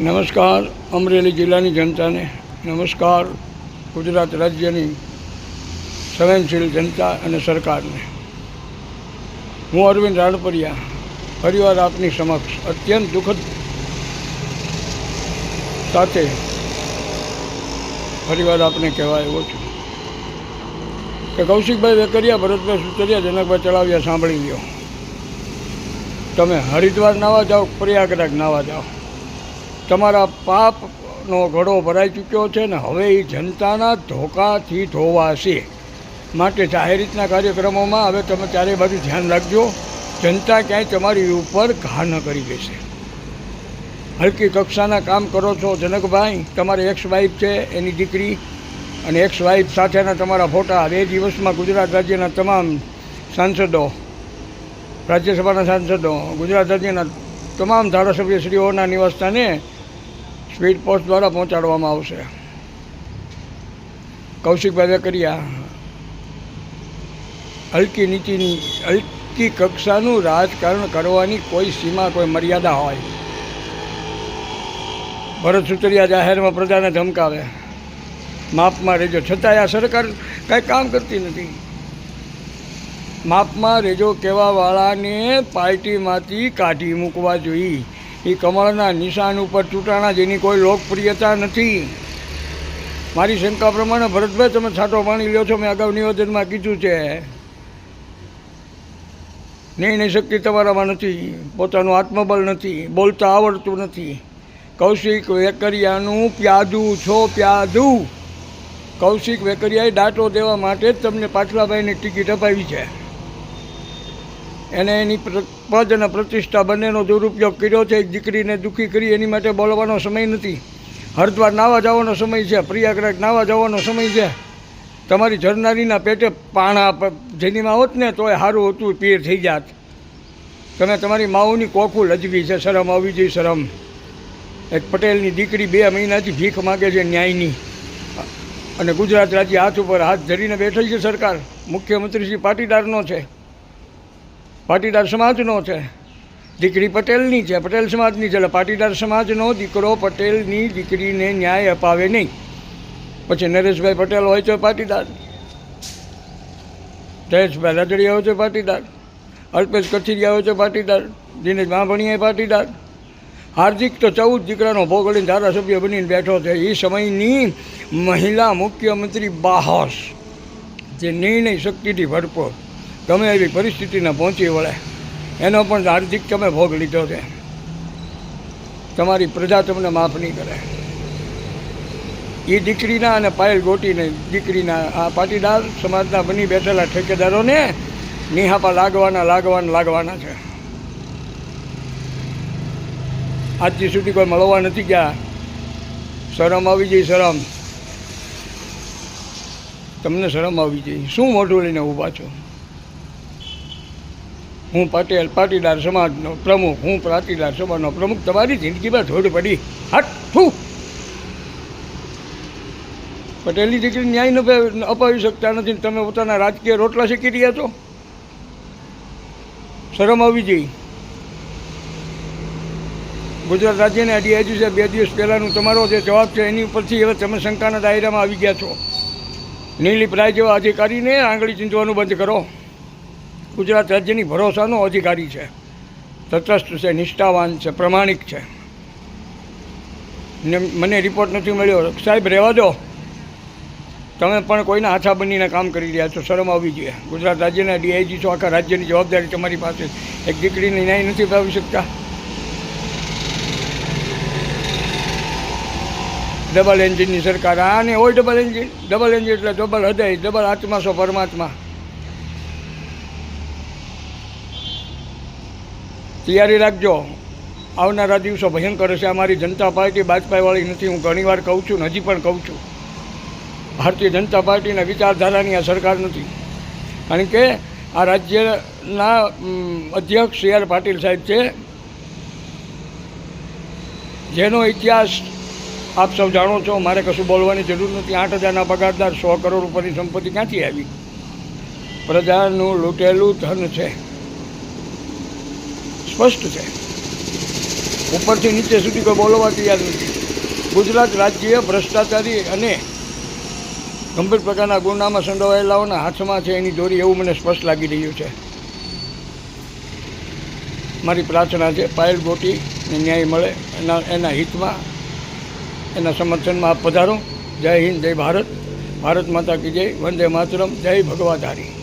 નમસ્કાર, અમરેલી જિલ્લાની જનતાને. નમસ્કાર, ગુજરાત રાજ્યની સંવેદનશીલ જનતા અને સરકારને. હું અરવિંદ રાણપરિયા ફરીવાર આપની સમક્ષ અત્યંત દુઃખદ સાથે ફરીવાર આપને કહેવા આવ્યો છું કે કૌશિકભાઈ વેકરિયા, ભરતભાઈ સુતરિયા, જનકભાઈ ચલાવ્યા સાંભળી લ્યો. તમે હરિદ્વાર નાવા જાઓ પ્રયાગરાજ નાવા જાઓ? તમારા પાપનો ઘડો ભરાઈ ચૂક્યો છે ને હવે એ જનતાના ધોકાથી ધોવાશે માટે જાહેર રીતના કાર્યક્રમોમાં હવે તમે ચારે બાજુ ધ્યાન રાખજો. જનતા ક્યાંય તમારી ઉપર ઘા ન કરી દેશે હલકી કક્ષાના કામ કરો છો જનકભાઈ, તમારે એક્સ વાઇફ છે, એની દીકરી, અને એક્સ વાઇફ સાથેના તમારા ફોટા બે દિવસમાં ગુજરાત રાજ્યના તમામ સાંસદો, રાજ્યસભાના સાંસદો, ગુજરાત રાજ્યના તમામ ધારાસભ્યશ્રીઓના નિવાસસ્થાને સ્પીડ પોસ્ટ દ્વારા પહોંચાડવામાં આવશે. કૌશિકભાઈ વેકરિયા હલકી નીતિની, હલકી કક્ષાનું રાજકારણ કરવાની કોઈ સીમા, કોઈ મર્યાદા હોય. ભરત સુતરિયા જાહેરમાં પ્રજાને ધમકાવે. માપમાં રહેજો છતાંય આ સરકાર કાંઈ કામ કરતી નથી. માપમાં રેજો કહેવાવાળાને પાર્ટીમાંથી કાઢી મૂકવા જોઈએ. એ કમળના નિશાન ઉપર ચૂંટાણા જેની કોઈ લોકપ્રિયતા નથી. મારી શંકા પ્રમાણે ભરતભાઈ તમે છાંટો પાણી લ્યો છો, મેં અગાઉ નિવેદનમાં કીધું છે. નિર્ણય શક્તિ તમારામાં નથી. પોતાનું આત્મબળ નથી. બોલતા આવડતું નથી. કૌશિક વેકરિયાનું પ્યાદું છો, પ્યાદું. કૌશિક વેકરિયાએ દાંટો દેવા માટે જ તમને પાછલાભાઈની ટિકિટ અપાવી છે. એને એની પદ અને પ્રતિષ્ઠા બંનેનો દુરુપયોગ કર્યો છે. એક દીકરીને દુઃખી કરી એની માટે બોલવાનો સમય નથી. હરદ્વાર નાવા જવાનો સમય છે. પ્રયાગરાજ નાવા જવાનો સમય છે. તમારી ઝરનારીના પેટે પાણા જેનીમાં હોત ને તોય સારું હતું, પીર થઈ જાત. તમે તમારી માઓની કોખું લજવી છે. શરમ આવી જોઈએ, શરમ. એક પટેલની દીકરી બે મહિનાથી ભીખ માગે છે ન્યાયની. અને ગુજરાત રાજ્ય હાથ ઉપર હાથ ધરીને બેઠેલ છે સરકાર. મુખ્યમંત્રી શ્રી પાટીદારનો છે. પાટીદાર સમાજનો છે. દીકરી પટેલની છે, પટેલ સમાજની છે, એટલે પાટીદાર સમાજનો દીકરો પટેલની દીકરીને ન્યાય અપાવે નહીં. પછી નરેશભાઈ પટેલ હોય તો પાટીદાર. જયેશભાઈ રાદડિયા હોય તો પાટીદાર. અલ્પેશ કથિરિયા હોય તો પાટીદાર. દિનેશ મહાભણીયા પાટીદાર. હાર્દિક તો ચૌદ દીકરાનો ભોગ લઈને ધારાસભ્ય બનીને બેઠો છે. એ સમયની મહિલા મુખ્યમંત્રી બાહોશ જે નિર્ણય શક્તિથી ભરપૂર. ગમે એવી પરિસ્થિતિને પહોંચી વળે. એનો પણ હાર્દિક તમે ભોગ લીધો છે. તમારી પ્રજા તમને માફ નહીં કરે. એ દીકરીના અને પાયલ ગોટીને દીકરીના આ પાટીદાર સમાજના બની બેઠેલા ઠેકેદારોને નિહાપા લાગવાના લાગવાના લાગવાના છે. આજથી સુધી કોઈ મળવા નથી ગયા. શરમ આવી જઈ, શરમ. તમને શરમ આવી જઈ. શું મોઢું લઈને ઊભા છો? હું પટેલ, પાટીદાર સમાજનો પ્રમુખ, હું પાટીદાર સમાજનો પ્રમુખ. તમારી જિંદગીમાં ધોડ પડી. હઠું પટેલની દીકરી ન્યાય અપાવી- શકતા નથી. તમે પોતાના રાજકીય રોટલા શીખી રહ્યા છો? શરમ આવી જઈ ગુજરાત રાજ્યને ડીઆઈજી છે. બે દિવસ પહેલાંનું તમારો જે જવાબ છે, એની ઉપરથી હવે તમે શંકાના દાયરામાં આવી ગયા છો. નીલી પ્રાય જેવા અધિકારીને આંગળી ચીંધવાનું બંધ કરો. ગુજરાત રાજ્યની ભરોસાનો અધિકારી છે. તટસ્થ છે, નિષ્ઠાવાન છે, પ્રમાણિક છે. ને મને રિપોર્ટ નથી મળ્યો. સાહેબ, રહેવા દો. તમે પણ કોઈના હાથા બનીને કામ કરી રહ્યા છો. શરમ આવવી જોઈએ. ગુજરાત રાજ્યના ડીઆઈજી છો, આખા રાજ્યની જવાબદારી તમારી પાસે એક દીકરીને ન્યાય નથી અપાવી શકતા. ડબલ એન્જિનની સરકાર. આને હોય ડબલ એન્જિન ડબલ એન્જિન એટલે ડબલ હૃદય ડબલ આત્મા છો, પરમાત્મા. તૈયારી રાખજો. આવનારા દિવસો ભયંકર હશે. અમારી જનતા પાર્ટી બાજપાઈવાળી નથી. હું ઘણીવાર કહું છું હજી પણ કહું છું. ભારતીય જનતા પાર્ટીના વિચારધારાની આ સરકાર નથી. કારણ કે આ રાજ્યના અધ્યક્ષ સી આર પાટીલ સાહેબ છે. જેનો ઇતિહાસ આપ સૌ જાણો છો. મારે કશું બોલવાની જરૂર નથી. આઠ હજારના પગારદાર, સો કરોડ ઉપરની સંપત્તિ ક્યાંથી આવી? પ્રજાનું લૂંટેલું ધન છે. સ્પષ્ટ છે. ઉપરથી નીચે સુધી કોઈ બોલવા તૈયાર નથી. ગુજરાત રાજ્ય ભ્રષ્ટાચારી અને ગંભીર પ્રકારના ગુનામાં સંડોવાયેલાઓના હાથમાં છે એની દોરી એવું મને સ્પષ્ટ લાગી રહ્યું છે. મારી પ્રાર્થના છે પાયલ ગોટીને ન્યાય મળે એના એના હિતમાં, એના સમર્થનમાં આપ પધારો. જય હિન્દ, જય ભારત. ભારત માતા કી જય. વંદે માતરમ. જય ભગવાધારી